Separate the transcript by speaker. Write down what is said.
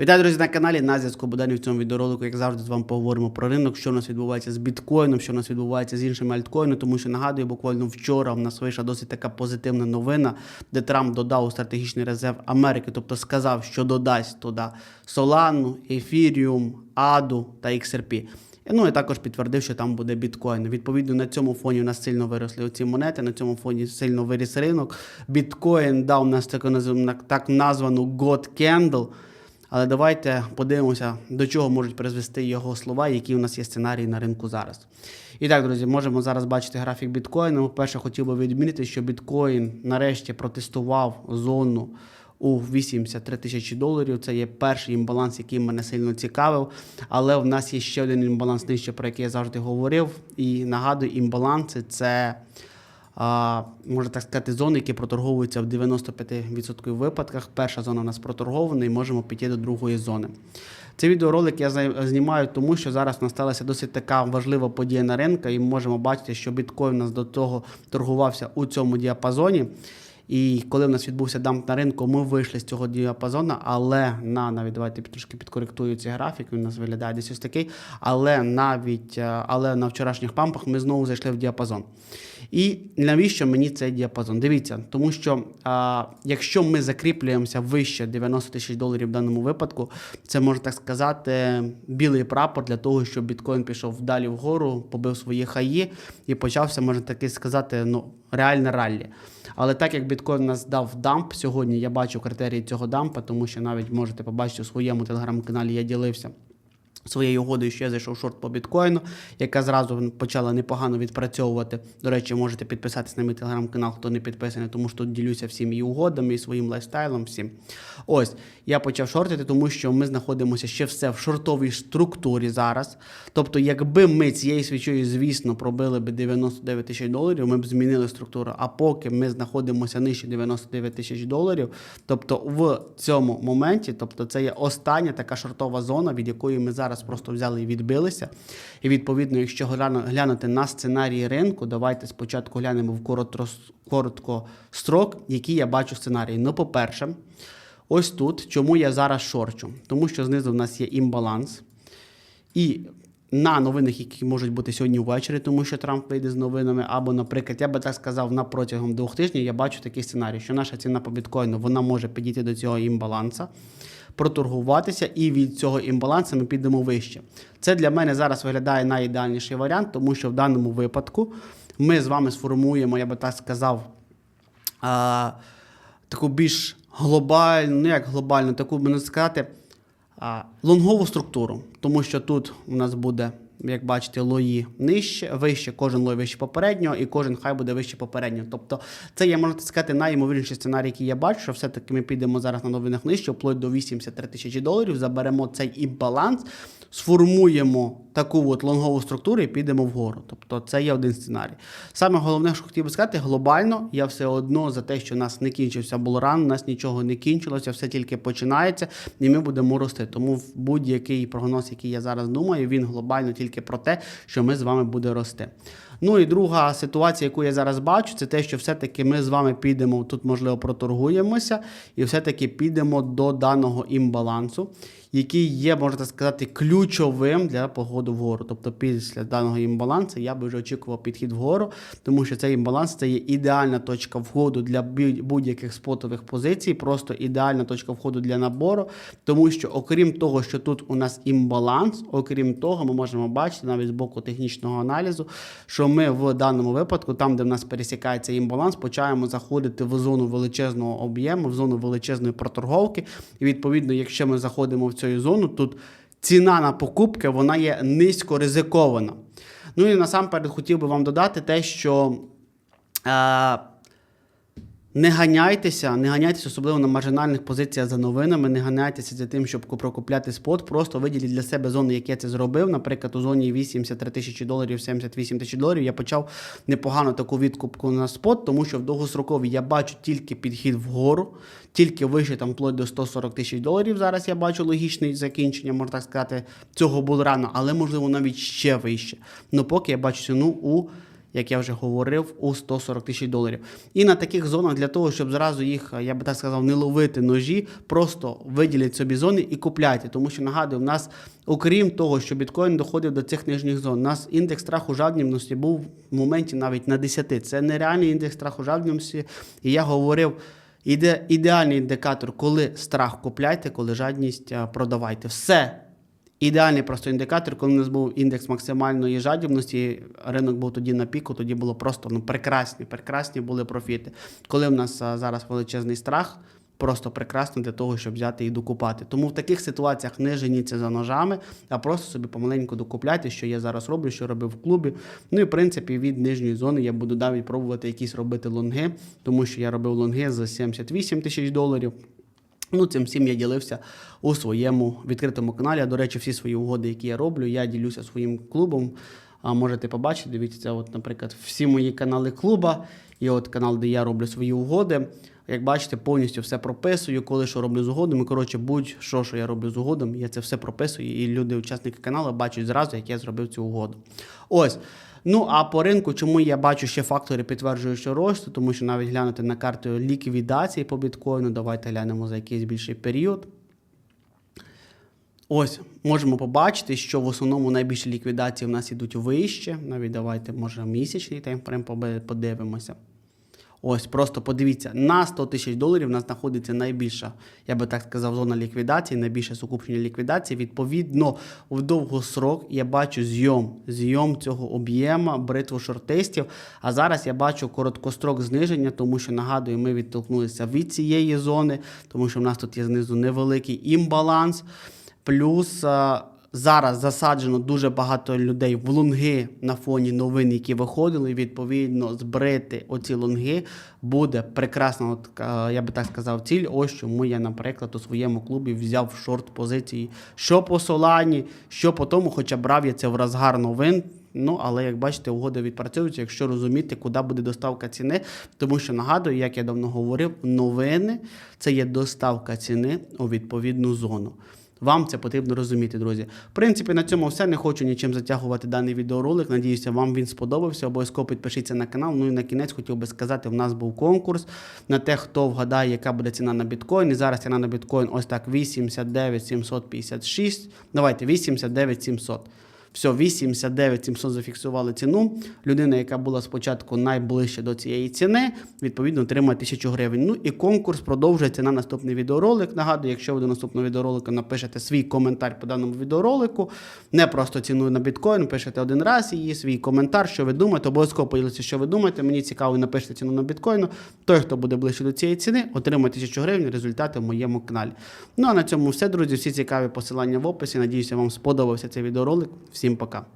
Speaker 1: Вітаю, друзі, на каналі. На зв'язку Буданів в цьому відеоролику, як завжди, з вами поговоримо про ринок, що у нас відбувається з біткоїном, що у нас відбувається з іншими альткоїнами, тому що нагадую, буквально вчора в нас вийшла досить така позитивна новина, де Трамп додав у стратегічний резерв Америки, тобто сказав, що додасть туди Solana, Ethereum, ADU та XRP. Ну і також підтвердив, що там буде біткоін. Відповідно, на цьому фоні у нас сильно виросли ці монети, на цьому фоні сильно виріс ринок. Біткоін дав нас назв- так названу God Candle. Але давайте подивимося, до чого можуть призвести його слова, які у нас є сценарії на ринку зараз. І так, друзі, можемо зараз бачити графік біткоїну. Перше, хотів би відмінити, що біткоін нарешті протестував зону у 83 тисячі доларів. Це є перший імбаланс, який мене сильно цікавив. Але в нас є ще один імбаланс нижче, про який я завжди говорив. І нагадую, імбаланси це а, можна так сказати, зони, які проторговуються в 95% випадках. Перша зона у нас проторгована і можемо піти до другої зони. Цей відеоролик я знімаю, тому що зараз насталася досить така важлива подія на ринку, і ми можемо бачити, що біткоін у нас до того торгувався у цьому діапазоні. І коли в нас відбувся дамп на ринку, ми вийшли з цього діапазону, але на навіть давайте трошки підкоректую цей графік. Він у нас виглядає десь ось такий. Але навіть е, але на вчорашніх пампах ми знову зайшли в діапазон. І навіщо мені цей діапазон? Дивіться, тому що а, якщо ми закріплюємося вище 90 тисяч доларів в даному випадку, це можна так сказати білий прапор для того, щоб біткоін пішов далі вгору, побив свої хаї і почався, можна таки сказати, ну реальне раллі. Але так як біткоін нас дав дамп сьогодні, я бачу критерії цього дампа, тому що навіть можете побачити у своєму телеграм-каналі, я ділився своєю угодою, що я зайшов шорт по біткоїну, яка зразу почала непогано відпрацьовувати. До речі, можете підписатися на мій телеграм-канал, хто не підписаний, тому що тут ділюся всім і угодами, і своїм лайфстайлом. Всім. Ось я почав шортити, тому що ми знаходимося ще все в шортовій структурі зараз. Тобто, якби ми цією свічою, звісно, пробили б 99 тисяч доларів, ми б змінили структуру. А поки ми знаходимося нижче 99 тисяч доларів, тобто в цьому моменті, тобто це є остання така шортова зона, від якої ми зараз просто взяли і відбилися. І відповідно, якщо глянути на сценарії ринку, давайте спочатку глянемо в коротко, строк, які я бачу сценарії. Ну, по-перше, ось тут, чому я зараз шорчу? Тому що знизу в нас є імбаланс. І на новинах, які можуть бути сьогодні ввечері, тому що Трамп вийде з новинами, або, наприклад, я би так сказав, на протягом двох тижнів я бачу такий сценарій, що наша ціна по біткоїну вона може підійти до цього імбаланса, проторгуватися, і від цього імбалансу ми підемо вище. Це для мене зараз виглядає найідеальніший варіант, тому що в даному випадку ми з вами сформуємо, я би так сказав, а, таку більш глобальну, ну як глобальну, таку можна сказати, а, лонгову структуру, тому що тут у нас буде, як бачите, лої нижче, вище, кожен лой вище попереднього, і кожен хай буде вище попереднього. Тобто це є, можна сказати, найімовірніший сценарій, який я бачу, що все-таки ми підемо зараз на новинах нижче, вплоть до 83 тисячі доларів, заберемо цей імбаланс, сформуємо таку от лонгову структуру і підемо вгору. Тобто це є один сценарій. Саме головне, що хотів би сказати, глобально я все одно за те, що у нас не кінчився булран, у нас нічого не кінчилося, все тільки починається, і ми будемо рости. Тому будь-який прогноз, який я зараз думаю, він глобально тільки про те, що ми з вами буде рости. Ну і друга ситуація, яку я зараз бачу, це те, що все-таки ми з вами підемо тут, можливо, проторгуємося, і все-таки підемо до даного імбалансу, який є, можна сказати, ключовим для погоду вгору. Тобто після даного імбалансу я би вже очікував підхід вгору, тому що цей імбаланс це є ідеальна точка входу для будь-яких спотових позицій, просто ідеальна точка входу для набору, тому що окрім того, що тут у нас імбаланс, окрім того, ми можемо бачити навіть з боку технічного аналізу, що ми в даному випадку, там, де в нас пересікається імбаланс, почаємо заходити в зону величезного об'єму, в зону величезної проторговки. І відповідно, якщо ми заходимо в цю зону, тут ціна на покупки вона є низько ризикована. Ну і насамперед хотів би вам додати те, що. Е, не ганяйтеся, не ганяйтеся, особливо на маржинальних позиціях за новинами, не ганяйтеся за тим, щоб прокупляти спот. Просто виділіть для себе зони, як я це зробив. Наприклад, у зоні 83 тисячі доларів, 78 тисяч доларів я почав непогано таку відкупку на спот, тому що в довгостроковій я бачу тільки підхід вгору, тільки вище там вплоть до 140 тисяч доларів. Зараз я бачу логічне закінчення, можна так сказати, цього булрану, але можливо навіть ще вище. Ну поки я бачу ціну у як я вже говорив, у 140 тисяч доларів. І на таких зонах для того, щоб зразу їх, я би так сказав, не ловити ножі, просто виділіть собі зони і купляйте. Тому що нагадую, в нас, окрім того, що біткоін доходив до цих нижніх зон, у нас індекс страху жадібності був в моменті навіть на 10. Це нереальний індекс страху жадібності. І я говорив. Іде ідеальний індикатор, коли страх купляйте, коли жадність продавайте. Все. Ідеальний просто індикатор, коли у нас був індекс максимальної жадібності, ринок був тоді на піку, тоді було просто ну, прекрасні, прекрасні були профіти. Коли в нас зараз величезний страх, просто прекрасно для того, щоб взяти і докупати. Тому в таких ситуаціях не женіться за ножами, а просто собі помаленьку докупляйте, що я зараз роблю, що робив в клубі. Ну і в принципі від нижньої зони я буду навіть пробувати якісь робити лонги, тому що я робив лонги за 78 тисяч доларів. Ну, цим всім я ділився у своєму відкритому каналі. До речі, всі свої угоди, які я роблю, я ділюся своїм клубом. А можете побачити, дивіться, от, наприклад, всі мої канали клуба, і от канал, де я роблю свої угоди. Як бачите, повністю все прописую, коли що роблю з угодами. Коротше, будь-що, що я роблю з угодами, я це все прописую, і люди, учасники каналу, бачать зразу, як я зробив цю угоду. Ось. Ну а по ринку, чому я бачу ще фактори підтверджуючого росту, тому що навіть глянути на карту ліквідації по біткоїну, давайте глянемо за якийсь більший період. Ось можемо побачити, що в основному найбільші ліквідації в нас ідуть вище. Навіть давайте, може, місячний таймфрейм подивимося. Ось, просто подивіться, на 100 тисяч доларів у нас знаходиться найбільша, я би так сказав, зона ліквідації, найбільше сукупнення ліквідації. Відповідно, в довгосрок я бачу зйом, зйом цього об'єма, бритву шортистів. А зараз я бачу короткострок зниження, тому що нагадую, ми відтолкнулися від цієї зони, тому що в нас тут є знизу невеликий імбаланс. Плюс зараз засаджено дуже багато людей в лонги на фоні новин, які виходили. Відповідно, збрити оці лонги буде прекрасна, от, я би так сказав, ціль. Ось чому я, наприклад, у своєму клубі взяв шорт позиції, що по Солані, що по тому, хоча брав я це в розгар новин. Ну, але як бачите, угоди відпрацьовуються, якщо розуміти, куди буде доставка ціни. Тому що нагадую, як я давно говорив, новини це є доставка ціни у відповідну зону. Вам це потрібно розуміти, друзі. В принципі, на цьому все. Не хочу нічим затягувати даний відеоролик. Надіюся, вам він сподобався. Обов'язково підпишіться на канал. Ну і на кінець хотів би сказати, в нас був конкурс на те, хто вгадає, яка буде ціна на біткоін. І зараз ціна на біткоін ось так 89 756. Давайте 89 700. Все, 89 700 зафіксували ціну. Людина, яка була спочатку найближче до цієї ціни, відповідно отримає 1000 гривень. Ну і конкурс продовжується на наступний відеоролик. Нагадую, якщо ви до наступного відеоролику напишете свій коментар по даному відеоролику, не просто ціну на біткоін, пишете один раз її, свій коментар, що ви думаєте, обов'язково поділіться, що ви думаєте. Мені цікаво, напишете ціну на біткоїну. Той, хто буде ближче до цієї ціни, отримає 1000 гривень результати в моєму каналі. Ну а на цьому все, друзі. Всі цікаві посилання в описі. Надіюся, вам сподобався цей відеоролик. Всім Simpaca.